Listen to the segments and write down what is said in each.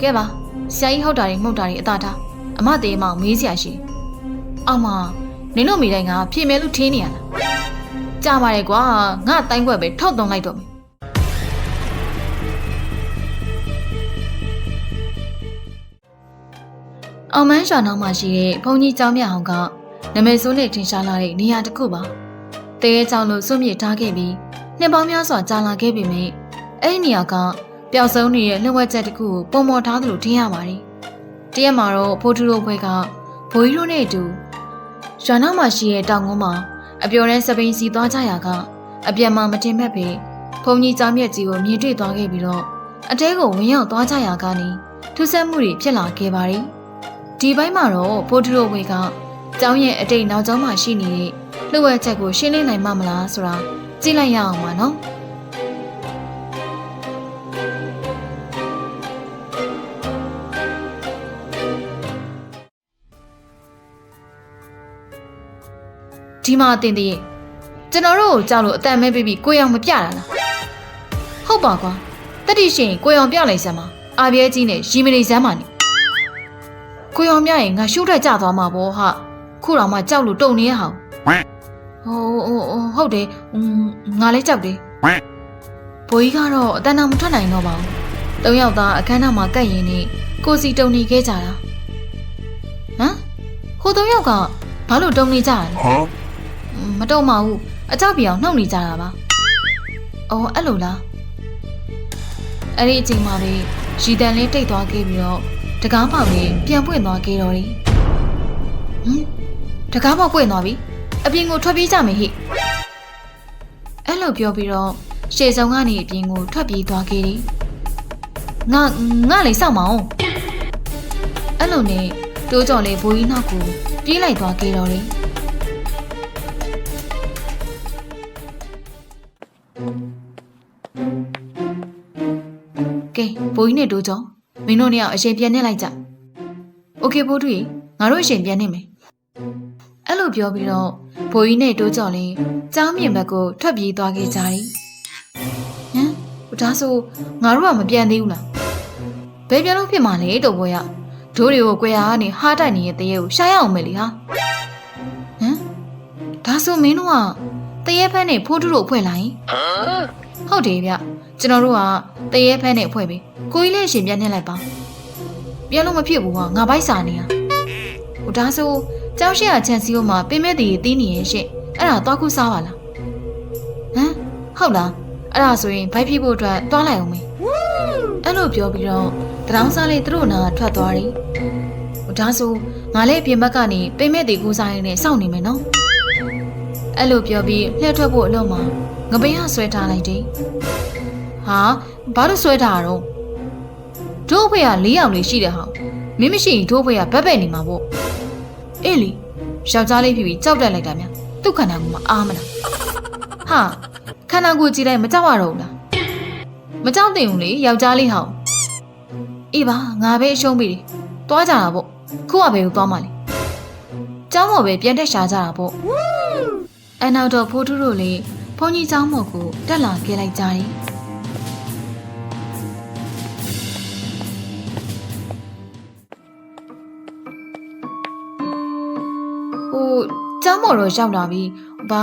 ကဲပါဆရာကြီးဟုတ်တာတွေမှုတ်တာတွေအသာထားအမတေးမောင်မေးစရာရှိတယ်အောက်မှာနင်တို့မိတိုင်းကဖြေမယ်လို့ထင်းနေရလားကြားပါရဲ့ကွာငါတိုင်းခွက်ပဲထောက်သွင်းလိုက်တော့မယ်အောင်မန်းရွာနောက်မှာရှိတဲ့ဘုံကြီးကျောင်းမြအောင်ကနမဲဆိုးနဲ့ထင်ရှားလာတဲ့နေရာတစ်ခုပါတဲရဲကျောင်းလို့စွန့်မြစ်ထားခဲ့ပြီးနှစ်ပေါင်းများစွာကြာလာခဲ့ပြီမြအဲ့ဒီနေရာက ပျောက်ဆုံးနေတဲ့လှဝက်ချက်တစ်ခုကိုပုံမော်ထားသလိုထင်ရပါတယ်တရက်မှာတော့ဖိုးထူတို့ဘွဲကဘိုးကြီးတို့နဲ့အတူရွာနောက်မှာရှိတဲ့တောင်ကုန်းမှာအပျော်တဲ့စပိန်စီသွားကြရာကအပြန်မှာမတင်မဲ့ပေဘုံကြီးကျောင်းမြက်ကြီးကိုမြင်တွေ့သွားခဲ့ပြီးတော့အတဲကိုဝင်ရောက်သွားကြရာကနေထူးဆန်းမှုတွေဖြစ်လာခဲ့ပါတယ်ဒီဘက်မှာတော့ဖိုးထူတို့ဘွဲကကျောင်းရဲ့အတိတ်နောက်ကျောင်းမှာရှိနေတဲ့လှဝက်ချက်ကိုရှင်းလင်းနိုင်မှာမလားဆိုတာကြည့်လိုက်ရအောင်ပါနော် ဒီမှာတင်တည်းကျွန်တော်တို့ကိုကြောက်လို့အတန်မဲပြီးပြီးကိုရောင်မပြတာလားဟုတ်ပါကွာတတိရှင်ကိုရောင်ပြလိုက်စမ်းပါအာပြဲကြီးနဲ့ရီမနေစမ်းပါနေကိုရောင်ပြရင်ငါရှုတ်တက်ကြသွားမှာပေါ့ဟာခုတော့မှကြောက်လို့တုံနေရဟောင်းဟိုဟိုဟိုဟုတ်တယ်อืมငါလည်းကြောက်တယ်ဘိုးကြီးကတော့အတန်တော်မထွက်နိုင်တော့ပါဘူးတုံးယောက်သားအခန်းထဲမှာကတ်ရင်နေကိုစီတုံနေခဲ့ကြတာဟမ်ဟိုတုံးယောက်ကဘာလို့တုံနေကြတာလဲ Huh? မတုံပါဘူးအကြောက်ပြောင်နှုတ်နေကြတာပါ။အော်အဲ့လိုလား။အဲ့ဒီအချိန်မှာပဲရီတန်လေးတိတ်သွားခဲ့ပြီးတော့တကားပေါက်လေးပြန်ပွင့်သွားခဲ့တော့တယ်။ဟမ်တကားပေါက်ပွင့်သွားပြီ။အပြင်ကိုထွက်ပြေးကြမယ်ဟိ။အဲ့လိုပြောပြီးတော့ရှေ့ဆုံးကနေအပြင်ကိုထွက်ပြေးသွားခဲ့တယ်။ငါငါလေးစောင့်မအောင်။အဲ့လိုနဲ့တိုးကြော်လေးဘိုးကြီးနောက်ကိုပြေးလိုက်သွားခဲ့တော့တယ်။ င်းဘိုးကြီးနဲ့တို့ကြောင့်မင်းတို့နှစ်ယောက်အရင်ပြန်နေလိုက်ကြ။ Okay ဘိုးထွေငါတို့အရင်ပြန်နေမယ်။အဲ့လိုပြောပြီးတော့ဘိုးကြီးနဲ့တို့ကြောင့်လည်းကျောင်းပြင်ဘက်ကိုထွက်ပြေးသွားခဲ့ကြတယ်။ဟမ်ဒါဆိုငါတို့ကမပြန်သေးဘူးလား။ဘယ်ပြန်လို့ဖြစ်မှလဲတို့ဘောရ။တို့တွေကိုကြွယ်ရကနေဟားတိုက်နေတဲ့တရေကိုရှာရအောင်မယ်လေဟာ။ဟမ်ဒါဆိုမင်းတို့ကတရေဖက်နဲ့ဖိုးတူတို့ဖွင့်လိုက်။ ဟုတ်တယ်ဗျကျွန်တော်တို့ကတရေဖက်နဲ့အဖွဲ့ပဲကိုကြီးလည်းရှင်ပြန်နေလိုက်ပါပြန်လို့မဖြစ်ဘူးကငါပိုက်စာနေတာဟိုဒါဆိုကျောင်းရှိရချန်စီယိုမှာပင်မဲ့တည်တီးနေရဲ့ရှင့်အဲ့ဒါသွားခုစားပါလားဟမ်ဟုတ်လားအဲ့ဒါဆိုရင်ဘိုက်ဖြစ်ဖို့အတွက်သွားလိုက်အောင်မေအဲ့လိုပြောပြီးတော့တရောင်းစားလေးသူတို့နာထွက်သွားတယ်ဟိုဒါဆိုငါလည်းအပြင်ဘက်ကနေပင်မဲ့တည်ကူစားရင်းနဲ့စောင့်နေမယ်နော် အဲ့လိုပြောပြီးလှည့်ထွက်ဖို့အလို့မှာငပိန်းကဆွဲထားလိုက်တယ်။ဟာဘာလို့ဆွဲထားတာတော့တို့ဖေက၄ယောက်လေးရှိတယ်ဟောမင်းမရှိရင်တို့ဖေကဘက်ဘက်နေမှာပေါ့အေးလေယောက်ျားလေးဖြစ်ပြီးကြောက်တက်လိုက်တာများသူ့ခန္ဓာကိုယ်မှာအားမလားဟာခန္ဓာကိုယ်ကြည့်လိုက်မကြောက်ရတော့ဘူးလားမကြောက်တင်ဘူးလေယောက်ျားလေးဟောအေးပါငါပဲအရှုံးပြီတယ်တွားကြတာပေါ့ခုကဘယ်ကိုသွားမှလဲကျောင်းမော်ပဲပြန်တက်ရှာကြတာပေါ့ အနောက်တော်ဖိုးထူးတို့လည်းဘုန်းကြီးကျောင်းပေါ်ကိုတက်လာခဲ့လိုက်ကြတယ်။ဟိုကျောင်းပေါ်တော့ရောက်လာပြီ။ဘာ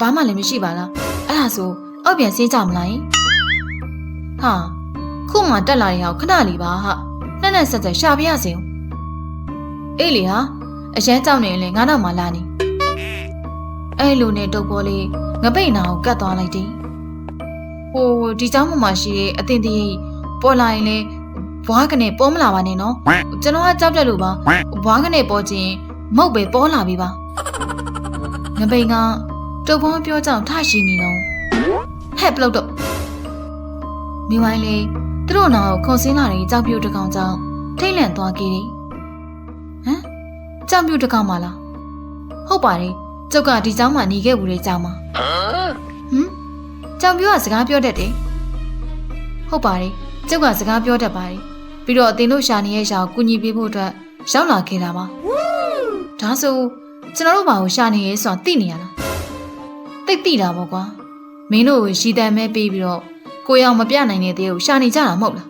ဘာမှလည်းမရှိပါလား။အဲ့ဒါဆိုအောက်ပြန်ဆင်းကြမလား။ဟာခုမှတက်လာတဲ့ဟာခဏလေးပါဟာ။နှက်နှက်ဆက်ဆက်ရှာပြရစီ။အေးလေဟာအရန်ကြောက်နေရင်လည်းငါတော့မှလာနေ။ အဲ့လိုနဲ့တုပ်ပေါ်လေး ငပိတ်နာကိုကတ်သွားလိုက်တယ်။ဟိုဒီเจ้าမမရှိတဲ့အတင်တည်းပေါ်လာရင်လေဘွားကနေပေါ်မလာပါနဲ့နော်။ကျွန်တော်ကကြောက်တယ်လို့ပါ။ဘွားကနေပေါ်ခြင်းမုတ်ပဲပေါ်လာပြီပါ။ငပိတ်ကတုပ်ပေါ်ပြောကြောင်ထရှိနေတော့ဟဲ့ပလုတ်တော့မိဝိုင်းလေသူတို့နာကိုခုံစင်းလာတဲ့ကြောက်ပြုတ်တစ်ကောင်ကြောင့်ထိတ်လန့်သွားခဲ့တယ်။ဟမ်ကြောက်ပြုတ်တစ်ကောင်မလား။ဟုတ်ပါတယ်။ ကျုပ်ကဒီเจ้าမှหนีခဲ့ဘူးတဲ့เจ้าမှာ ဟမ်ကြောင်ပြောကစကားပြောတတ်တယ်ဟုတ်ပါတယ်ကျုပ်ကစကားပြောတတ်ပါတယ်ပြီးတော့အတင်တို့ရှာနေရဲ့ရှာကိုကူညီပေးဖို့အတွက်ရောက်လာခဲ့တာပါဒါဆိုကျွန်တော်တို့ဘာကိုရှာနေရဲဆိုတာသိနေရလားသိသိတာပေါ့ကွာမင်းတို့ကိုရှီတန်မဲပေးပြီးတော့ကိုရောင်မပြနိုင်တဲ့တည်းကိုရှာနေကြတာမဟုတ်လား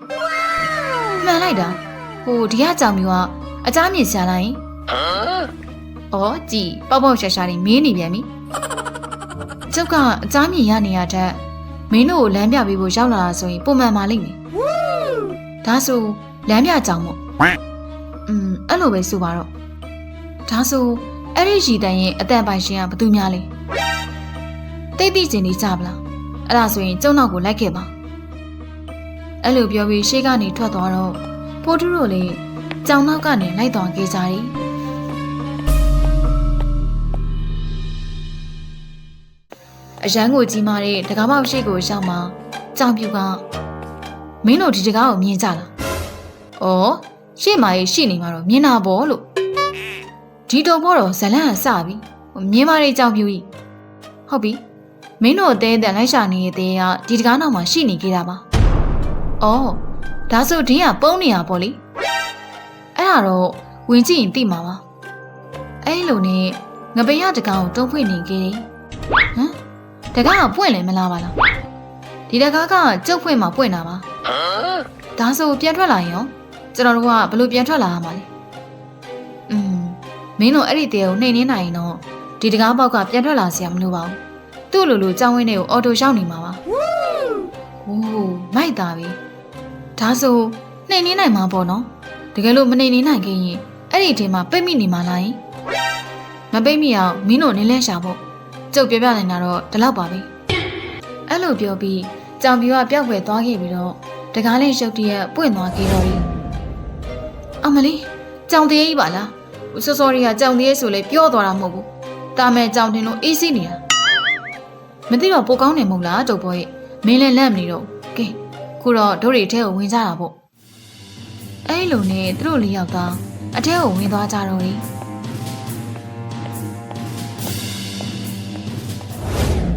မှန်လိုက်တာ ဟိုဒီကကြောင်မျိုးကအကြမ်းမြင်ရှာလိုက်ရင် ဩကြည်ပေါက်ပေါက်ရှာရှာနေမင်းနေပြန်ပြီကျုပ်ကအကြမ်းမြင်ရနေရတဲ့မင်းတို့ကိုလမ်းပြပေးဖို့ရောက်လာတာဆိုရင်ပုံမှန်ပါလိမ့်မယ်ဒါဆိုလမ်းပြကြောင်မို့อืมအဲ့လိုပဲဆိုပါတော့ဒါဆိုအဲ့ဒီရီတန်ရဲ့အတန်ပိုင်ရှင်ကဘယ်သူများလဲတိတ်တိကျင်နေကြပလားအဲ့ဒါဆိုရင်ကျုံနောက်ကိုလိုက်ခဲ့ပါအဲ့လိုပြောပြီးရှေ့ကနေထွက်သွားတော့ဖိုးထုတို့လည်းကြောင်နောက်ကနေလိုက်သွားခဲ့ကြတယ် အရန်ကိုကြီးမားတဲ့တကားပေါက်ရှိကိုရောက်မှကြောင်ပြူကမင်းတို့ဒီတကားကိုမြင်ကြလား။အော်ရှေ့မှာရှိနေမှာတော့မြင်တာပေါ့လို့ဒီတုံဘောတော့ဇလန့်ကစပြီ။မြင်ပါလေကြောင်ပြူကြီး။ဟုတ်ပြီ။မင်းတို့အသေးအတန်လိုက်ရှာနေတဲ့တဲကဒီတကားနောက်မှာရှိနေကြတာပါ။အော်ဒါဆိုဒင်းကပုံနေရပေါ့လေ။အဲ့ဒါတော့ဝင်ကြည့်ရင်သိမှာပါ။အဲ့လိုနဲ့ငပိရတကားကိုတုံးဖွင့်နေခဲ့တယ်။ဟမ် တကားကပွင့်လည်းမလားပါလားဒီတကားကကျုပ်ဖွင့်မှာပွင့်တာပါဒါဆိုပြန်ထွက်လာရင်ရောကျွန်တော်တို့ကဘယ်လိုပြန်ထွက်လာရမှာလဲอืมမင်းတို့အဲ့ဒီတဲကိုနှိမ်နှင်းနိုင်ရင်တော့ဒီတကားပေါက်ကပြန်ထွက်လာစရာမလိုပါဘူးသူ့လိုလိုကြောင်းဝင်းတွေကိုအော်တိုရောက်နေမှာပါဝိုးမိုက်တာပြီဒါဆိုနှိမ်နှင်းနိုင်မှာပေါ့နော်တကယ်လို့မနှိမ်နှင်းနိုင်ခင်ရင်အဲ့ဒီအထဲမှာပိတ်မိနေမှာလားယင်မပိတ်မိအောင်မင်းတို့နင်းလဲရှာဖို့ ကျုပ်ပြပြနေတာတော့ဒီလောက်ပါပဲအဲ့လိုပြောပြီးကြောင်ပြူကပျောက်ွယ်သွားခဲ့ပြီးတော့တကားလေးရုတ်တရက်ပွင့်သွားခဲ့တော့တယ်အမလေးကြောင်တရေကြီးပါလားစောစောရီကကြောင်တရေဆိုလေပြောသွားတာမဟုတ်ဘူးတာမဲကြောင်တင်လို့အေးစိနေတာမသိတော့ပိုကောင်းတယ်မဟုတ်လားတုတ်ဘောရဲ့မင်းလည်းလက်မနေတော့ကဲခုတော့တို့တွေအထဲကိုဝင်ကြတာပေါ့အဲ့လိုနဲ့သူတို့လေးယောက်သားအထဲကိုဝင်သွားကြတော့တ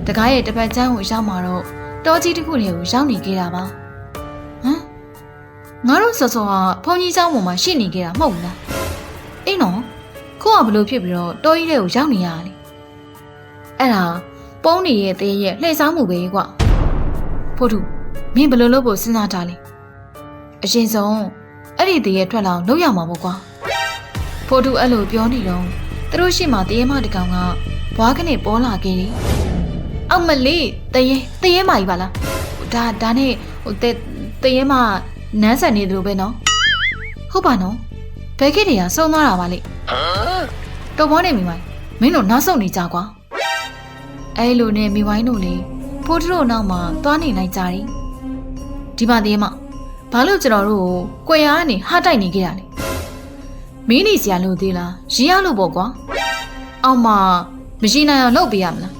တကားရဲ့တစ်ဖက်ချမ်းကိုရောက်มาတော့တောကြီးတစ်ခုလေးကိုရောက်နေခဲ့တာပါဟမ်ငါတို့စောစောကဖုန်ကြီးเจ้าပေါ်မှာရှိနေခဲ့တာမဟုတ်ဘူးလားအေးနော်ခုကဘလို့ဖြစ်ပြီးတော့တောကြီးတဲ့ကိုရောက်နေရတာလေအဲ့ဒါပုံးနေရဲ့သေးရဲ့လှည့်စားမှုပဲကွဖို့သူမင်းဘယ်လိုလုပ်ဖို့စဉ်းစားထားလဲအရင်ဆုံးအဲ့ဒီသေးရဲ့ထွက်လာအောင်လုပ်ရမှာပေါ့ကွာဖို့သူအဲ့လိုပြောနေတော့သူတို့ရှိမှတရေမတကောင်ကဘွားကနေပေါ်လာခဲ့တယ် အောက်မလေးတရေတရေမကြီးပါလားဒါဒါနဲ့ဟိုတတရေမနန်းဆန်နေတယ်လို့ပဲနော်ဟုတ်ပါနော်ဘယ်ခေတ်တည်းကစုံသွားတာပါလေတော်ဘောနေမိမိုင်းမင်းတို့နောက်ဆုံးနေကြကွာအဲလိုနဲ့မိဝိုင်းတို့လေဖိုးထရိုနောက်မှာသွားနေလိုက်ကြတယ်ဒီပါတရေမဘာလို့ကျွန်တော်တို့ကိုကွယ်ရကနေဟာတိုက်နေကြတာလဲမင်းနေစရာလို့သေးလားရီးရလို့ပေါ့ကွာအောင်မမရှိနိုင်အောင်လုပ်ပေးရမလား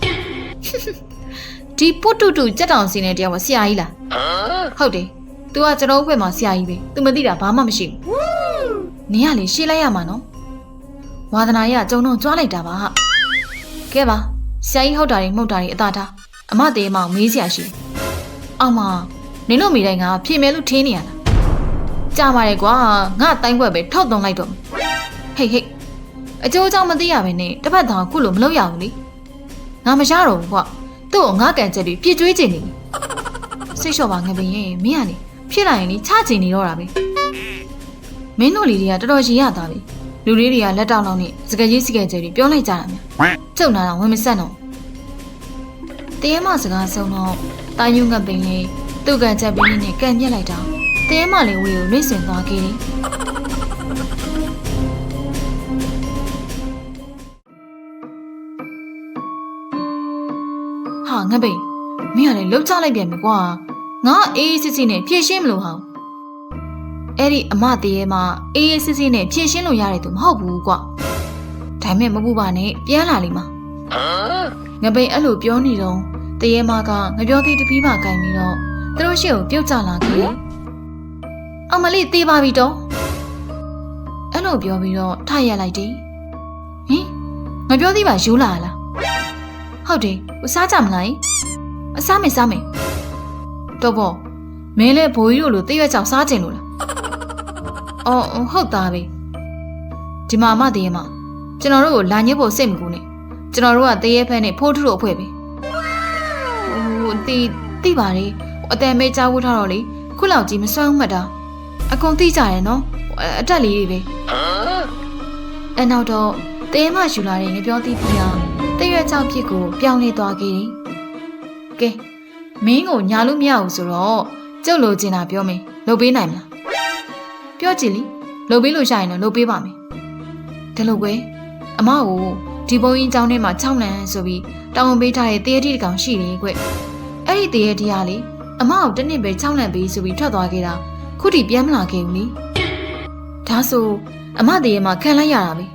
ဒီပုတ်တူတူကြက်တောင်စင်းတဲ့တရားကဆရာကြီးလားဟုတ်တယ် तू ကကျွန်တော်ဘက်မှာဆရာကြီးပဲ तू မသိတာဘာမှမရှိဘူးနင်ကလေရှင်းလိုက်ရမှာနော်ဝါသနာရကကြုံတော့ကြွားလိုက်တာပါဟာကဲပါဆရာကြီးဟုတ်တာတွေမှုတ်တာတွေအသာထားအမတေးမောင်မေးစရာရှိတယ်အောင်မနင်တို့မိတိုင်းကဖြေမယ်လို့ထင်းနေရလားကြာပါရဲ့ကွာငါတိုင်းွက်ပဲထောက်သွင်းလိုက်တော့ဟေးဟေးအကျိုးအကြောင်းမသိရဘဲနဲ့တစ်ဖက်တောင်ခုလိုမလုပ်ရဘူးလေငါမရတော့ဘူးကွာ သူ့ကိုငါကန်ချက်ပြီးပြစ်ကြွေးချင်နေပြီစိတ်လျှော့ပါငပင်ရင်မင်းကလေဖြစ်လာရင်လေချချင်နေတော့တာပဲမင်းတို့လေးတွေကတော်တော်ရည်ရသားပြီလူလေးတွေကလက်တောက်လောက်နဲ့စကကြီးစကဲကျဲတွေပြောလိုက်ကြတာများကျုံနာတော့ဝင်မဆက်တော့တရေမစကားဆုံးတော့တာယုံငပင်လေးသူ့ကန်ချက်ပြီးနဲ့ကန်ပြက်လိုက်တာတရေမလေးဝေကိုနှိမ့်စင်သွားခဲ့တယ် ငပိန်မင်းကလည်းလှုပ်ချလိုက်ပြန်ပြီကွာငါအေးအေးစစ်စစ်နဲ့ဖြည့်ရှင်းမလို့ဟောင်းအဲ့ဒီအမတရေမှာအေးအေးစစ်စစ်နဲ့ဖြည့်ရှင်းလို့ရတယ်သူမဟုတ်ဘူးကွာဒါမဲ့မပူပါနဲ့ပြန်လာလိမ့်မှာငပိန်အဲ့လိုပြောနေတော့တရေမကငပြောသေးတပီးပါကင်ပြီးတော့သူတို့ရှေ့ကိုပြုတ်ကျလာခဲ့တယ်အမလေးသေးပါပြီတော့အဲ့လိုပြောပြီးတော့ထရက်လိုက်တယ်ဟင်ငပြောသေးပါယူလာလား ဟုတ်တယ်ဦးစားကြမလားအစားမယ်စားမယ်တော့ဘောမင်းလည်းဘိုးကြီးတို့လိုတည့်ရွက်ချောင်စားကျင်လို့လားအော်ဟုတ်သားပဲဒီမှာမတည်းရမကျွန်တော်တို့ကိုလာညစ်ဖို့စိတ်မကူနဲ့ကျွန်တော်တို့ကတရေဖက်နဲ့ဖိုးထုတို့အဖွဲ့ပဲဟိုတီတိပါတယ်အတန်မဲကြားဝတ်ထားတော့လေခုလောက်ကြီးမစွမ်းမှတ်တာအကုန်သိကြတယ်နော်အအတက်လေးတွေပဲအနောက်တော့တဲမယူလာတဲ့ငပြောသီးပြီးအောင် တရွက်ချောက်ဖြစ်ကိုပြောင်းလဲသွားခဲ့တယ်ကဲမင်းကိုညာလို့မရဘူးဆိုတော့ကျုပ်လိုချင်တာပြောမယ်လုပ်ပေးနိုင်မလားပြောကြည့်လीလုပ်ပေးလို့ရှိရင်တော့လုပ်ပေးပါမယ်ဒါလို့ကွယ်အမကိုဒီဘုံရင်ကျောင်းထဲမှာ6လမ်းဆိုပြီးတောင်းဝန်ပေးထားတဲ့တရေတိတကောင်ရှိတယ်ကွအဲ့ဒီတရေတိကလေအမကိုတစ်နှစ်ပဲ6လမ်းပေးဆိုပြီးထွက်သွားခဲ့တာခုထိပြန်မလာခဲ့ဘူးလေဒါဆိုအမတရေမှာခံလိုက်ရတာပဲ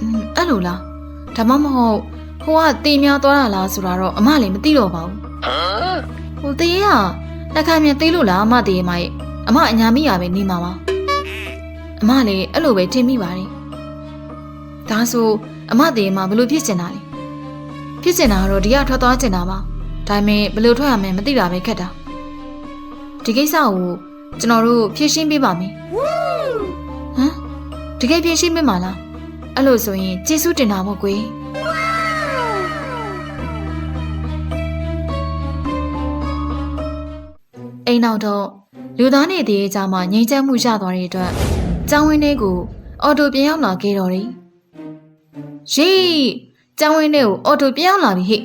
อืมအဲ့လိုလား ဒါမှမဟုတ်ဟိုကတင်များသွားတာလားဆိုတာတော့အမလည်းမသိတော့ပါဘူးဟိုတရေကတစ်ခါမြန်သေးလို့လားအမတရေမရဲ့အမအညာမိရပဲနေမှာပါအမလည်းအဲ့လိုပဲထင်မိပါတယ်ဒါဆိုအမတရေမှာဘယ်လိုဖြစ်ချင်တာလဲဖြစ်ချင်တာကတော့ဒီကထွက်သွားချင်တာပါဒါပေမဲ့ဘယ်လိုထွက်ရမလဲမသိတာပဲခက်တာဒီကိစ္စကိုကျွန်တော်တို့ဖြေရှင်းပေးပါမယ်ဟမ်တကယ်ဖြေရှင်းပေးမှာလား အဲ့လိုဆိုရင်ကျေးဇူးတင်တာပေါ့ကွယ်အိမ်နောက်တော့လူသားနေတဲ့အကြောင်းမှာငြိမ်းချမ်းမှုရသွားတဲ့အတွက်ကျောင်းဝင်းထဲကိုအော်တိုပြန်ရောက်လာခဲ့တော်တယ်ရေကျောင်းဝင်းထဲကိုအော်တိုပြန်ရောက်လာပြီဟဲ့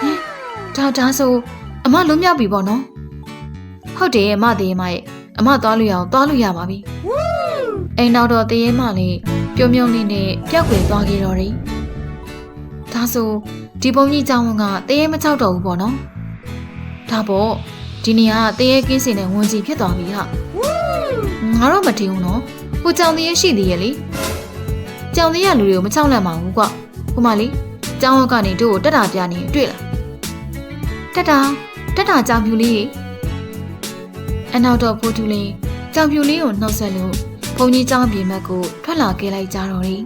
ဟင်ဒါဒါဆိုအမလွတ်မြောက်ပြီပေါ့နော်ဟုတ်တယ်အမတည်းမရဲ့အမသွားလို့ရအောင်သွားလို့ရပါပြီအိမ်နောက်တော့တည်းမလေး ပြုံးပြုံးလေးနဲ့ပျောက်ွယ်သွားခဲ့တော်တယ်ဒါဆိုဒီပုံကြီးကျောင်းကတည်းမချောက်တော့ဘူးပေါ့နော်ဒါပေါ့ဒီနေရာကတည်းကင်းစင်တဲ့ဝန်စီဖြစ်သွားပြီဟာငါတော့မထင်ဘူးနော်ဟိုကြောင်တည်းရှိသေးရဲ့လေကြောင်တည်းရလူတွေကိုမချောက်လန့်ပါဘူးကွဟိုမလေးကျောင်းဝက်ကနေတို့ကိုတက်တာပြနေတွေ့လားတက်တာတက်တာကြောင်ဖြူလေးအနောက်တော့ဖိုးတူလေးကြောင်ဖြူလေးကိုနှောက်ဆက်လို့ ဘုံကြီးကျောင်းပြင်ဘက်ကိုထွက်လာခဲ့လိုက်ကြတော့တယ်